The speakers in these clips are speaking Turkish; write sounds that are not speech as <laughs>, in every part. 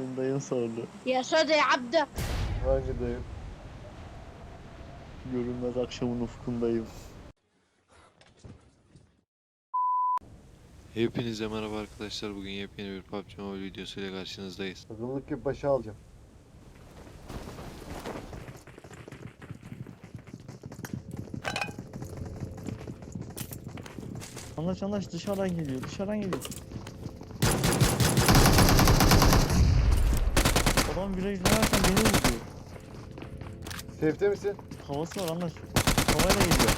Benim dayım sordu. Yaşadı ya abdü. Hangi dayım? Görünmez akşamın ufkundayım. Hepinize merhaba arkadaşlar. Bugün yepyeni bir PUBG Mobile videosu ile karşınızdayız. Takımlık gibi başa alacağım. Anlaş anlaş dışarıdan geliyor. Dışarıdan geliyor. Adam viraj dönerken beni vuruyor. Safe'te misin? Havası var anlaş. Havayla geliyor.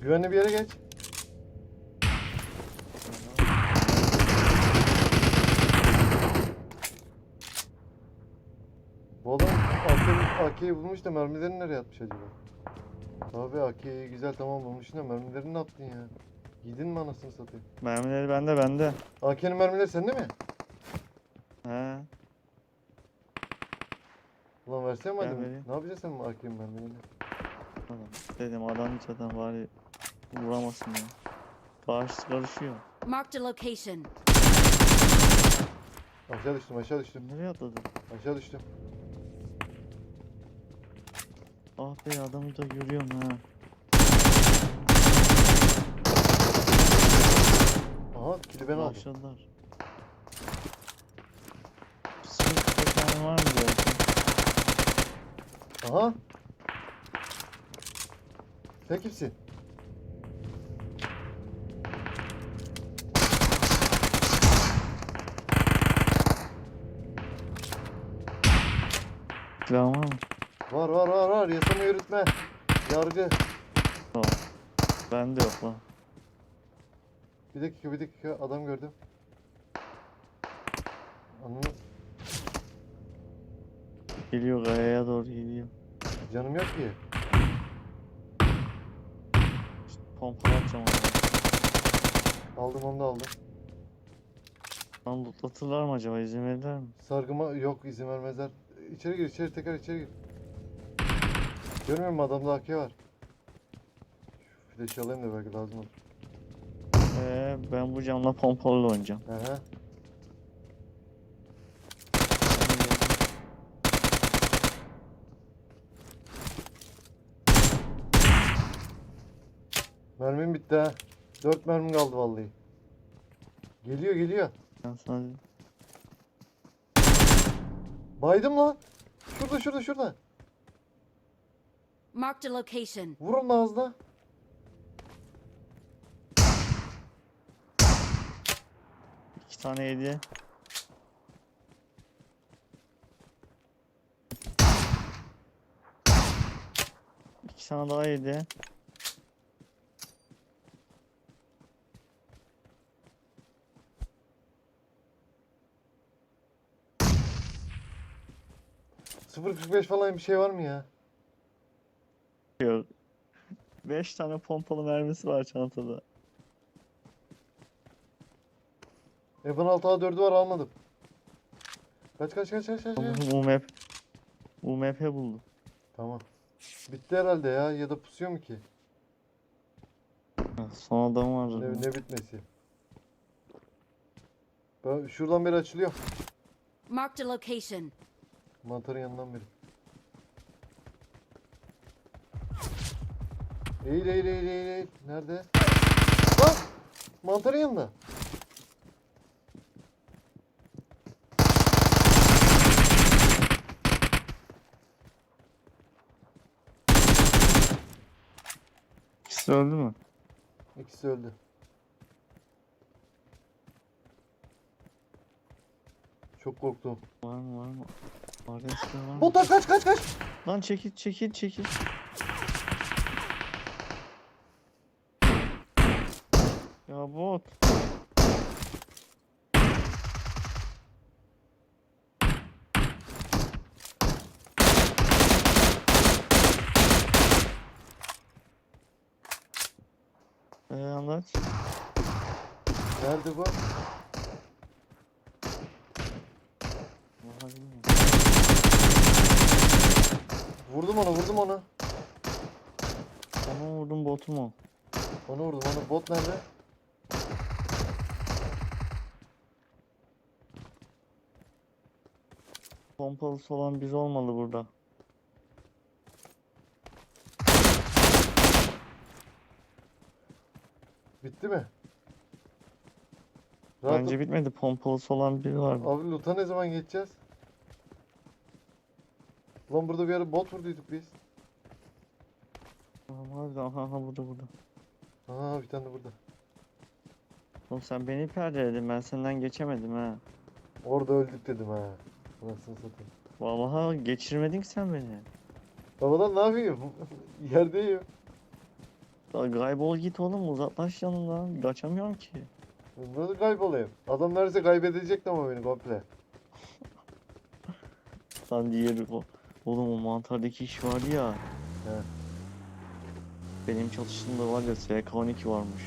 Güvenli bir yere geç. Bu adam AK'yi bulmuş da mermilerini nereye atmış acaba? Abi AK'yi güzel tamam bulmuşsun da mermilerini ne yaptın ya? Yedin mi anasını satayım? Mermileri bende bende. AK'nin mermileri sende mi? He. Ulan versene. Gel vereyim. Ne yapacaksın sen AK'nin mermilerini? Adam. Dedim adam zaten bari vuramasın ya. Karşı karışıyor. Marked a location. Aşağı düştüm aşağı düştüm. Nereye atladı? Aşağı düştüm. Ah be adamı da görüyorum ha. Aha kili ben aldım. Başladılar. Tane var mı diyorsun? Aha. Sen kimsin? Silahın var mı? Var var var var yasama yürütme. Yargı. Bende yok lan. Bir dakika bir dakika adam gördüm. Ananı Geliyor kayaya doğru geliyor. canım yok ki. Pompalı atacağım onu. Aldım onu da aldım. Lan lootlatırlar mı acaba izin verirler mi? Sargıma yok izin vermezler. İçeri gir içeri tekrar içeri gir. Görmüyor musun adamda AK var. Şu flaşı alayım da belki lazım olur. Ee, ben bu camla pompalı oynayacağım. Aha. Mermim bitti ha. Dört mermim kaldı vallahi. Geliyor geliyor. Ben sana Baydım lan. Şurada şurada şurada. Marked a location. Vurun ağzına. iki tane hediye. İki tane daha hediye. .45 falan bir şey var mı ya? Yok. Beş tane pompalı mermisi var çantada. F-16 A4'ü var almadım. Kaç kaç kaç kaç kaç. kaç. UMP. UMP buldum. Tamam. Bitti herhalde ya ya da pusuyor mu ki? Son adam var. Ne, ne bitmesi? Ben şuradan beri açılıyor. Marked a location. Mantarın yanından beri. Eğil eğil eğil eğil eğil. Nerede? Lan! Mantarın yanında. İkisi öldü mü? İkisi öldü. Çok korktum. Var mı var mı? Var ya silah var mı? Botlar kaç kaç kaç. Lan çekil çekil çekil. Ya bot. Ee, anlaç. Nerede bu? Vurdum onu vurdum onu. Onu vurdum botumu. Onu vurdum onu. Bot nerede? Pompalısı olan biz olmalı burada. Bitti mi? Rahat Bence ol- bitmedi. Pompalısı olan biri var. Abi loot'a ne zaman geçeceğiz? Lan burada bir ara bot vurduyduk biz. Tamam harbiden. Aha, aha burada burada. Aha bir tane de burada. Oğlum sen beni perdeledin. Ben senden geçemedim ha. Orada öldük dedim ha. Anasını satayım. Vallahi geçirmedin ki sen beni. Babadan ne yapayım? <laughs> Yerdeyim. Ya Kaybol git oğlum uzaklaş yanımdan. Kaçamıyorum ki. Nasıl kaybolayım? Adam neredeyse kaybedecekti ama beni komple. Lan diğeri o. Oğlum o mantardaki iş var ya. He. Benim çalıştığımda var ya SK12 varmış.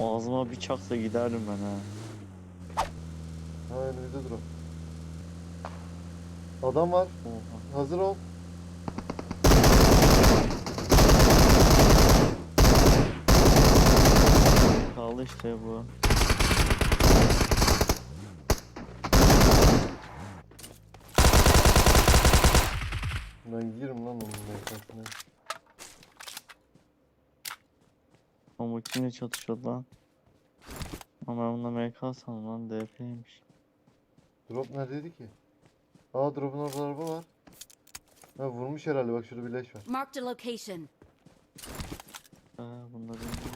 O ağzıma bir çaksa giderdim ben ha. Ha önümüzde dur o. Adam var. Oha. Hazır ol. Kaldı işte bu. Ben girim lan onun mekasına. Ama kimle çatışıyordu lan? Ama ben bunda MK sandım lan DP'ymiş. Drop neredeydi ki? Aa drop'un orada araba var. Ha vurmuş herhalde bak şurada bir leş var. Marked a location. Benim bulmuş ya.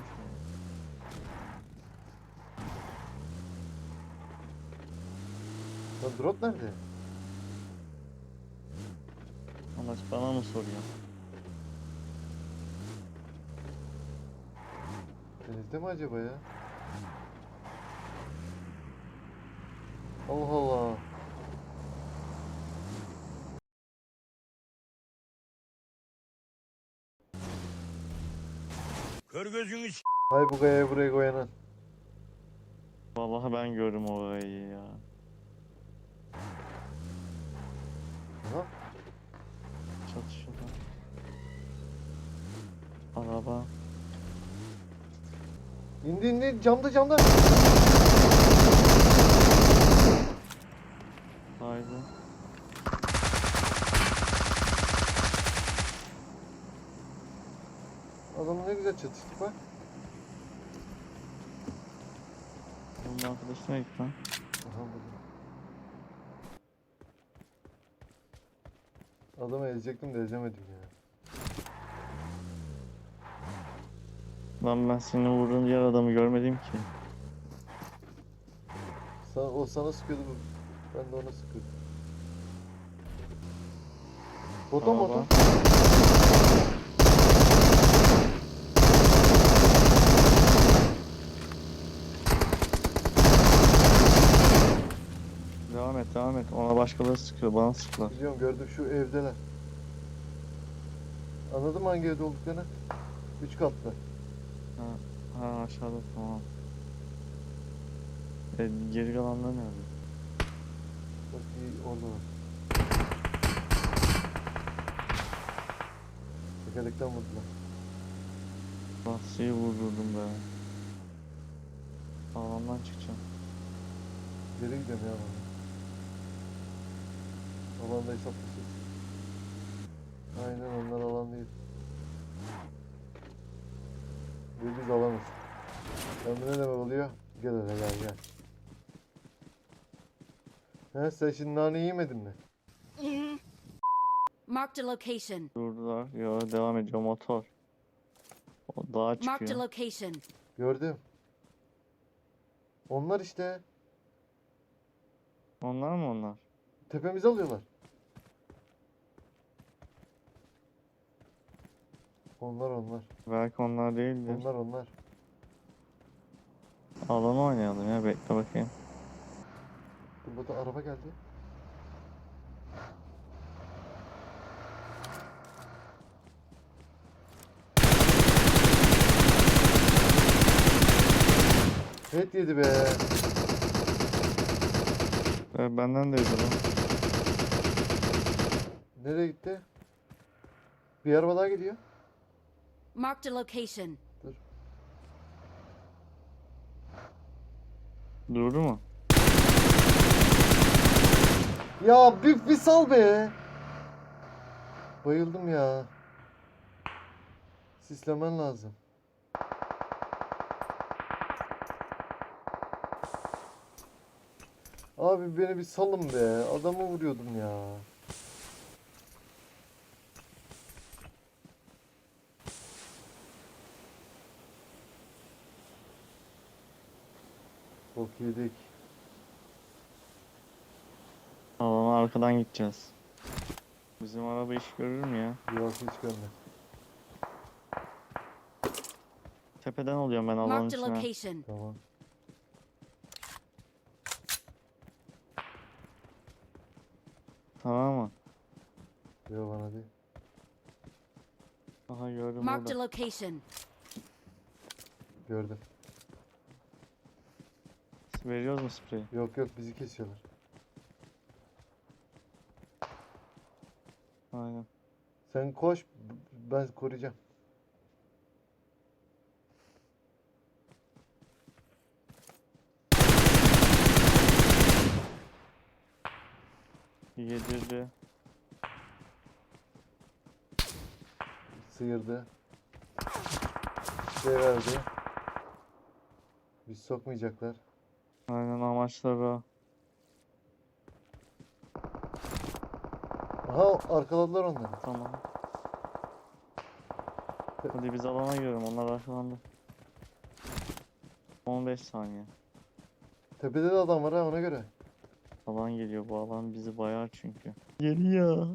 Lan drop nerede? Anlaş bana mı soruyor? Denizde mi acaba ya? Allah Allah. Kör gözünü s- Hay bu kayayı buraya koyanan. Vallahi ben gördüm orayı ya. Aha. Çatışıyorlar. Araba. İndi indi camda camda. Haydi. Adamla ne güzel çatıştık bak. Bunun arkadaşına git lan. Aha burada. Adamı ezecektim de ezemedim ya. Lan ben seni vurduğun diğer adamı görmedim ki. Sana, o sana sıkıyordu bu. Ben de ona sıkıyordum. Botom Araba. botom. Devam et devam et. Ona başkaları sıkıyor. Bana sıklar. Biliyorum gördüm şu evdeler. Anladın mı hangi evde olduklarını? Üç katlı. Ha aşağıda tamam. E, geri kalanlar nerede? Bak iyi var. Tekerlekten vurdular. Lastiği vurdurdum be. Alandan çıkacağım. Geri gidiyorum ya bana. Alanda hesaplaşırız. Aynen onlar alan değil. Ve biz. Ben bu ne oluyor? Gel hele gel gel. He sen şimdi nane yemedin mi? Marked a location. Durdular. Yo devam ediyor motor. O dağa Marked a çıkıyor. location. Gördüm. Onlar işte. Onlar mı onlar? Tepemizi alıyorlar. Onlar onlar. Belki onlar değildir. Onlar onlar. Alanı oynayalım ya bekle bakayım. Dur burada araba geldi. Evet yedi be. E, benden de yedi lan. Nereye gitti? Bir araba daha gidiyor. Marked a location. Durdu mu? Ya bir, bir sal be. Bayıldım ya. Sislemen lazım. Abi beni bir salın be. Adamı vuruyordum ya. Bok yedik. Alana arkadan gideceğiz. Bizim araba iş görür mü ya? Yok hiç görmedim. Tepeden alıyorum ben alanın Marked a içine. location. Tamam. Tamam mı? Yok bana değil. Aha gördüm Marked a burada. location. Gördüm. Veriyoruz mu spreyi? Yok yok bizi kesiyorlar. Aynen. Sen koş ben koruyacağım. Yedirdi. Sıyırdı. Şey verdi. Biz sokmayacaklar. Aynen amaçları o. Aha arkaladılar onları. Tamam. Hadi biz alana girelim. Onlar arkalandı. 15 saniye. Tepede de adam var ha ona göre. Alan geliyor. Bu alan bizi bayar çünkü. Geliyor.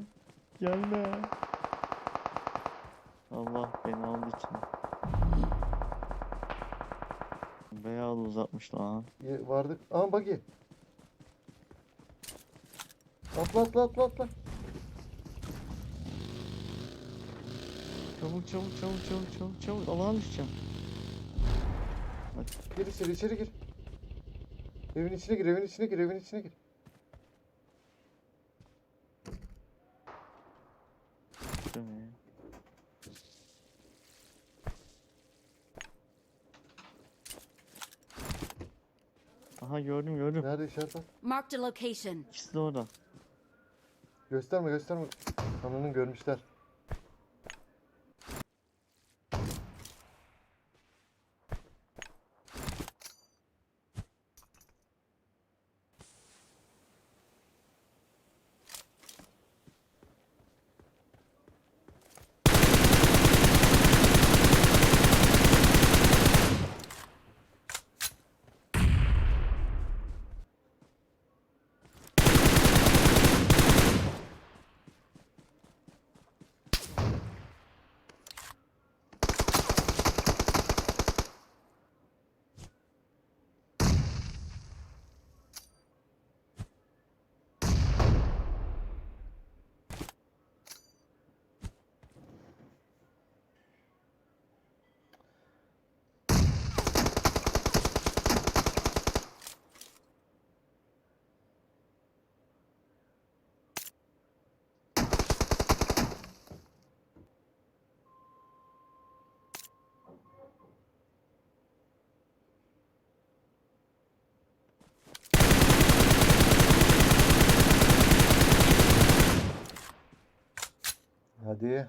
Gelme. Allah beni aldı içine. Bayağı da uzatmış lan. Ye- Vardık. Aha buggy. Atla atla atla atla. Çabuk çabuk çabuk çabuk çabuk çabuk. Alana düşeceğim. Gir içeri içeri gir. Evin içine gir evin içine gir evin içine gir. Değil mi? Aha gördüm gördüm. Nerede işaret var? Marked a location. İkisi de orada. Gösterme gösterme. Ananın görmüşler. Hadi.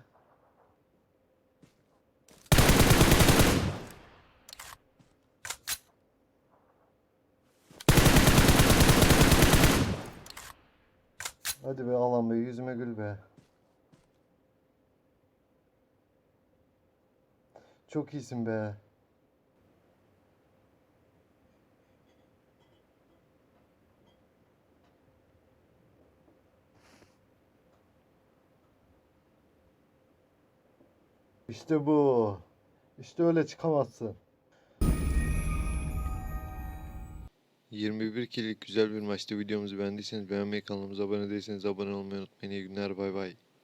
Hadi be Alan be yüzüme gül be. Çok iyisin be. İşte bu. İşte öyle çıkamazsın. 21 kill'lik güzel bir maçta videomuzu beğendiyseniz beğenmeyi kanalımıza abone değilseniz abone olmayı unutmayın. İyi günler bay bay.